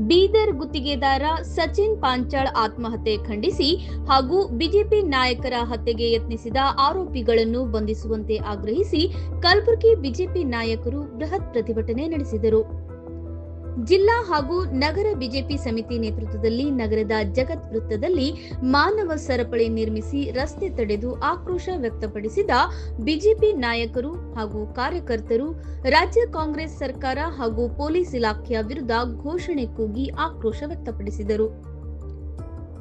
ಬೀದರ್ ಗುತ್ತಿಗೆದಾರ ಸಚಿನ್ ಪಾಂಚಾಳ್ ಆತ್ಮಹತ್ಯೆ ಖಂಡಿಸಿ ಹಾಗೂ ಬಿಜೆಪಿ ನಾಯಕರ ಹತ್ಯೆಗೆ ಯತ್ನಿಸಿದ ಆರೋಪಿಗಳನ್ನು ಬಂಧಿಸುವಂತೆ ಆಗ್ರಹಿಸಿ ಕಲಬುರಗಿ ಬಿಜೆಪಿ ನಾಯಕರು ಬೃಹತ್ ಪ್ರತಿಭಟನೆ ನಡೆಸಿದರು. ಜಿಲ್ಲಾ ಹಾಗೂ ನಗರ ಬಿಜೆಪಿ ಸಮಿತಿ ನೇತೃತ್ವದಲ್ಲಿ ನಗರದ ಜಗತ್ ವೃತ್ತದಲ್ಲಿ ಮಾನವ ಸರಪಳಿ ನಿರ್ಮಿಸಿ ರಸ್ತೆ ತಡೆದು ಆಕ್ರೋಶ ವ್ಯಕ್ತಪಡಿಸಿದ ಬಿಜೆಪಿ ನಾಯಕರು ಹಾಗೂ ಕಾರ್ಯಕರ್ತರು, ರಾಜ್ಯ ಕಾಂಗ್ರೆಸ್ ಸರ್ಕಾರ ಹಾಗೂ ಪೊಲೀಸ್ ಇಲಾಖೆಯ ವಿರುದ್ಧ ಘೋಷಣೆ ಕೂಗಿ ಆಕ್ರೋಶ ವ್ಯಕ್ತಪಡಿಸಿದರು.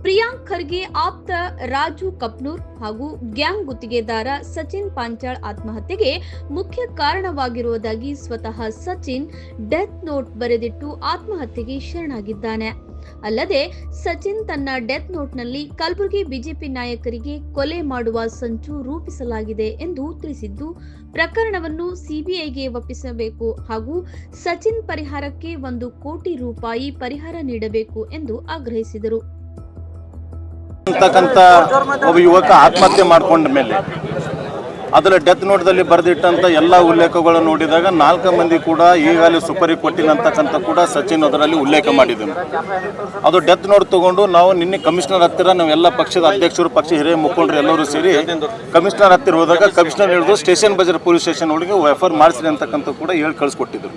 ಪ್ರಿಯಾಂಕ್ ಖರ್ಗೆ ಆಪ್ತ ರಾಜು ಕಪ್ನೂರ್ ಹಾಗೂ ಗ್ಯಾಂಗ್ ಗುತ್ತಿಗೆದಾರ ಸಚಿನ್ ಪಾಂಚಾಳ್ ಆತ್ಮಹತ್ಯೆಗೆ ಮುಖ್ಯ ಕಾರಣವಾಗಿರುವುದಾಗಿ ಸ್ವತಃ ಸಚಿನ್ ಡೆತ್ ನೋಟ್ ಬರೆದಿಟ್ಟು ಆತ್ಮಹತ್ಯೆಗೆ ಶರಣಾಗಿದ್ದಾನೆ. ಅಲ್ಲದೆ ಸಚಿನ್ ತನ್ನ ಡೆತ್ ನೋಟ್ನಲ್ಲಿ ಕಲಬುರಗಿ ಬಿಜೆಪಿ ನಾಯಕರಿಗೆ ಕೊಲೆ ಮಾಡುವ ಸಂಚು ರೂಪಿಸಲಾಗಿದೆ ಎಂದು ತಿಳಿಸಿದ್ದು, ಪ್ರಕರಣವನ್ನು ಸಿಬಿಐಗೆ ಒಪ್ಪಿಸಬೇಕು ಹಾಗೂ ಸಚಿನ್ ಪರಿಹಾರಕ್ಕೆ ಒಂದು ಕೋಟಿ ರೂಪಾಯಿ ಪರಿಹಾರ ನೀಡಬೇಕು ಎಂದು ಆಗ್ರಹಿಸಿದರು. ಅಂತಕ್ಕಂಥ ಒಬ್ಬ ಯುವಕ ಆತ್ಮಹತ್ಯೆ ಮಾಡಿಕೊಂಡ ಮೇಲೆ ಅದರ ಡೆತ್ ನೋಟ್ದಲ್ಲಿ ಬರೆದಿಟ್ಟಂಥ ಎಲ್ಲ ಉಲ್ಲೇಖಗಳು ನೋಡಿದಾಗ ನಾಲ್ಕು ಮಂದಿ ಕೂಡ ಈಗಾಗಲೇ ಸುಪರಿ ಕೊಟ್ಟಿನಂತಕ್ಕಂಥ ಕೂಡ ಸಚಿನ್ ಅದರಲ್ಲಿ ಉಲ್ಲೇಖ ಮಾಡಿದ್ದನು ಅದು ಡೆತ್ ನೋಟ್ ತಗೊಂಡು ನಾವು ನಿನ್ನೆ ಕಮಿಷನರ್ ಹತ್ತಿರ ನಾವೆಲ್ಲ ಪಕ್ಷದ ಅಧ್ಯಕ್ಷರು, ಪಕ್ಷ ಹಿರಿಯ ಮುಖಂಡರು ಎಲ್ಲರೂ ಸೇರಿ ಕಮಿಷನರ್ ಹತ್ತಿರ ಹೋದಾಗ ಕಮಿಷನರ್ ಹೇಳಿದ್ರು, ಸ್ಟೇಷನ್ ಬಜಾರ್ ಪೊಲೀಸ್ ಸ್ಟೇಷನ್ ಒಳಗೆ ಎಫ್ ಆರ್ ಮಾಡಿಸ್ರಿ ಅಂತಕ್ಕಂಥ ಕೂಡ ಹೇಳಿ ಕಳಿಸ್ಕೊಟ್ಟಿದ್ರು.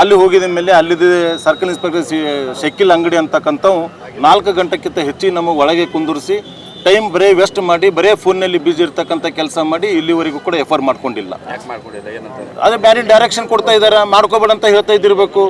ಅಲ್ಲಿ ಹೋಗಿದ ಮೇಲೆ ಅಲ್ಲಿದ್ದ ಸರ್ಕಲ್ ಇನ್ಸ್ಪೆಕ್ಟರ್ ಶಕಿಲ್ ಅಂಗಡಿ ಅಂತಕ್ಕಂಥವು ನಾಲ್ಕು ಗಂಟೆಕ್ಕಿಂತ ಹೆಚ್ಚಿಗೆ ನಮಗೆ ಒಳಗೆ ಕುಂದಿರಿಸಿ ಟೈಮ್ ಬರೇ ವೆಸ್ಟ್ ಮಾಡಿ ಬರೇ ಫೋನ್ನಲ್ಲಿ ಬ್ಯುಸಿ ಇರ್ತಕ್ಕಂಥ ಕೆಲಸ ಮಾಡಿ ಇಲ್ಲಿವರೆಗೂ ಕೂಡ ಎಫರ್ ಮಾಡ್ಕೊಂಡಿಲ್ಲ. ಅದೇ ಬೇರೆ ಡೈರೆಕ್ಷನ್ ಕೊಡ್ತಾ ಇದ್ದಾರೆ ಮಾಡ್ಕೋಬೇಡ ಅಂತ ಹೇಳ್ತಾ ಇದ್ದಿರ್ಬೇಕು.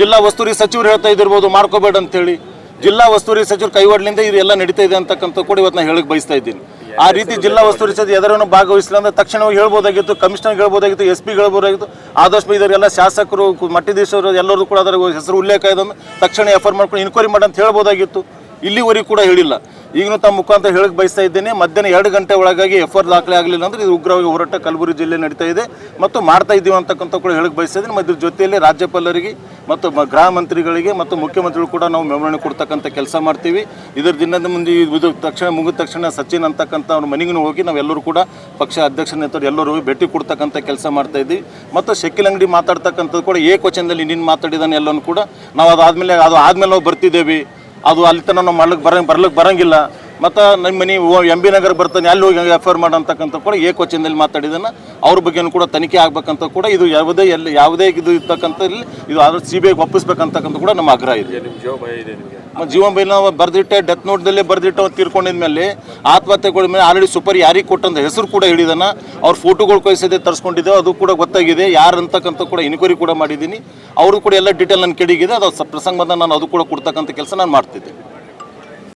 ಜಿಲ್ಲಾ ವಸ್ತುರಿ ಸಚಿವರು ಹೇಳ್ತಾ ಇದ್ದಿರ್ಬೋದು ಮಾಡ್ಕೋಬೇಡ ಅಂತೇಳಿ ಜಿಲ್ಲಾ ಉಸ್ತುವಾರಿ ಸಚಿವರು ಕೈವಾಡ್ಲಿಂದ ಇದೆಲ್ಲ ನಡೀತಾ ಇದೆ ಅಂತಕ್ಕಂಥ ಕೂಡ ಇವತ್ತು ನಾನು ಹೇಳಕ್ಕೆ ಬಯಸ್ತಾ ಇದ್ದೀನಿ. ಆ ರೀತಿ ಜಿಲ್ಲಾ ವಸ್ತೂರಿ ಸಚಿವ ಎದರನ್ನು ಭಾಗವಹಿಸಿಲ್ಲ ಅಂದ್ರೆ ತಕ್ಷಣವಾಗಿ ಹೇಳ್ಬೋದಾಗಿತ್ತು ಕಮಿಷನರ್ ಹೇಳ್ಬೋದಾಗಿತ್ತು ಎಸ್ ಪಿ ಹೇಳ್ಬೋದಾಗಿತ್ತು. ಆದಷ್ಟು ಇದರೆಲ್ಲ ಶಾಸಕರು ಮಠಾಧೀಶರು ಎಲ್ಲರೂ ಕೂಡ ಅದರ ಹೆಸರು ಉಲ್ಲೇಖ ಇದೆ ತಕ್ಷಣ ಎಫರ್ ಮಾಡ್ಕೊಂಡು ಇನ್ಕ್ವೈರಿ ಮಾಡಿ ಅಂತ ಹೇಳ್ಬೋದಾಗಿತ್ತು. ಇಲ್ಲಿವರೆಗೂ ಕೂಡ ಹೇಳಿಲ್ಲ. ಈಗಲೂ ತಮ್ಮ ಮುಖಾಂತರ ಹೇಳಕ್ ಬಯಸ್ತಾ ಇದ್ದೇನೆ. ಮಧ್ಯಾಹ್ನ ಎರಡು ಗಂಟೆ ಒಳಗಾಗಿ ಎಫ್ ಆರ್ ದಾಖಲೆ ಆಗಲಿಲ್ಲ ಅಂದ್ರೆ ಇದು ಉಗ್ರವಾಗಿ ಹೋರಾಟ ಕಲಬುರಗಿ ಜಿಲ್ಲೆ ನಡೀತಾ ಇದೆ. ಮತ್ತು ಮಾಡ್ತಾ ಇದ್ದೀವಿ ಅಂತಕ್ಕಂಥ ಕೂಡ ಹೇಳಕ್ಕೆ ಬಯಸ್ತಾ ಇದ್ದೀನಿ. ಮತ್ತು ಇದ್ರ ಜೊತೆಯಲ್ಲಿ ರಾಜ್ಯಪಾಲರಿಗೆ ಮತ್ತು ಗೃಹ ಮಂತ್ರಿಗಳಿಗೆ ಮತ್ತು ಮುಖ್ಯಮಂತ್ರಿಗಳು ಕೂಡ ನಾವು ಮೆಮೊರಣೆ ಕೊಡ್ತಕ್ಕಂಥ ಕೆಲಸ ಮಾಡ್ತೀವಿ. ಇದರ ದಿನದ ಮುಂದೆ ಇದು ತಕ್ಷಣ ಮುಗಿದ ತಕ್ಷಣ ಸಚಿನ್ ಅಂತಕ್ಕಂಥ ಅವ್ರ ಮನೆಗೂ ಹೋಗಿ ನಾವೆಲ್ಲರೂ ಕೂಡ ಪಕ್ಷ ಅಧ್ಯಕ್ಷ ನೇತೃತ್ವ ಎಲ್ಲರೂ ಭೇಟಿ ಕೊಡ್ತಕ್ಕಂಥ ಕೆಲಸ ಮಾಡ್ತಾ ಇದ್ದೀವಿ. ಮತ್ತು ಶೆಕಿಲ್ ಅಂಗಡಿ ಮಾತಾಡ್ತಕ್ಕಂಥದ್ದು ಕೂಡ ಏಕವಚನದಲ್ಲಿ ನಿನ್ನ ಮಾತಾಡಿದಾನೆ ಎಲ್ಲನೂ ಕೂಡ. ನಾವು ಅದಾದಮೇಲೆ ಅದು ಆದ್ಮೇಲೆ ನಾವು ಬರ್ತಿದ್ದೇವೆ. ಅದು ಅಲ್ಲಿ ತನಕ ನಾವು ಮಾಡ್ಲಿಕ್ಕೆ ಬರಂಗ್ ಬರ್ಲಿಕ್ಕೆ ಬರಂಗಿಲ್ಲ. ಮತ್ತು ನಿಮ್ಮ ಮನೆ ಎಂ ಬಿ ನಗರ ಬರ್ತಾನೆ ಅಲ್ಲಿ ಹೋಗಿ ಎಫ್ ಆರ್ ಮಾಡಂತಕ್ಕಂಥ ಕೂಡ ಏಕವಚನದಲ್ಲಿ ಮಾತಾಡಿದನ್ನ ಅವ್ರ ಬಗ್ಗೆನೂ ಕೂಡ ತನಿಖೆ ಆಗ್ಬೇಕಂತ ಕೂಡ ಇದು ಯಾವುದೇ ಎಲ್ಲಿ ಯಾವುದೇ ಇದು ಇರ್ತಕ್ಕಂಥ ಇಲ್ಲಿ ಇದು ಆದ್ರೆ ಸಿ ಬಿ ಐಗೆ ಒಪ್ಪಿಸ್ಬೇಕಂತಕ್ಕಂಥ ಕೂಡ ನಮ್ಮ ಆಗ್ರಹ ಇದೆ. ಮತ್ತು ಜೀವನ್ ಬೈ ನಾವು ಬರ್ದಿಟ್ಟೆ ಡೆತ್ ನೋಟ್ದಲ್ಲೇ ಬರ್ದಿಟ್ಟು ತೀರ್ಕೊಂಡಿದ ಮೇಲೆ ಆತ್ಮಹತ್ಯೆಗಳ ಮೇಲೆ ಆಲ್ರೆಡಿ ಸೂಪರ್ ಯಾರಿಗೆ ಕೊಟ್ಟಂತ ಹೆಸರು ಕೂಡ ಹೇಳಿದನ ಅವ್ರ ಫೋಟೋಗಳು ಕಳಿಸದೆ ತರಿಸ್ಕೊಂಡಿದ್ದೆ ಅದು ಕೂಡ ಗೊತ್ತಾಗಿದೆ ಯಾರು ಅಂತಕ್ಕಂಥ ಕೂಡ ಇನ್ಕ್ವೈರಿ ಕೂಡ ಮಾಡಿದ್ದೀನಿ. ಅವರು ಕೂಡ ಎಲ್ಲ ಡೀಟೇಲ್ ನನ್ನ ಕೆಡಿಗಿದೆ ಅದು ಪ್ರಸಂಗ ಬಂದ ನಾನು ಅದು ಕೂಡ ಕೊಡ್ತಕ್ಕಂಥ ಕೆಲಸ ನಾನು ಮಾಡ್ತಿದ್ದೆ.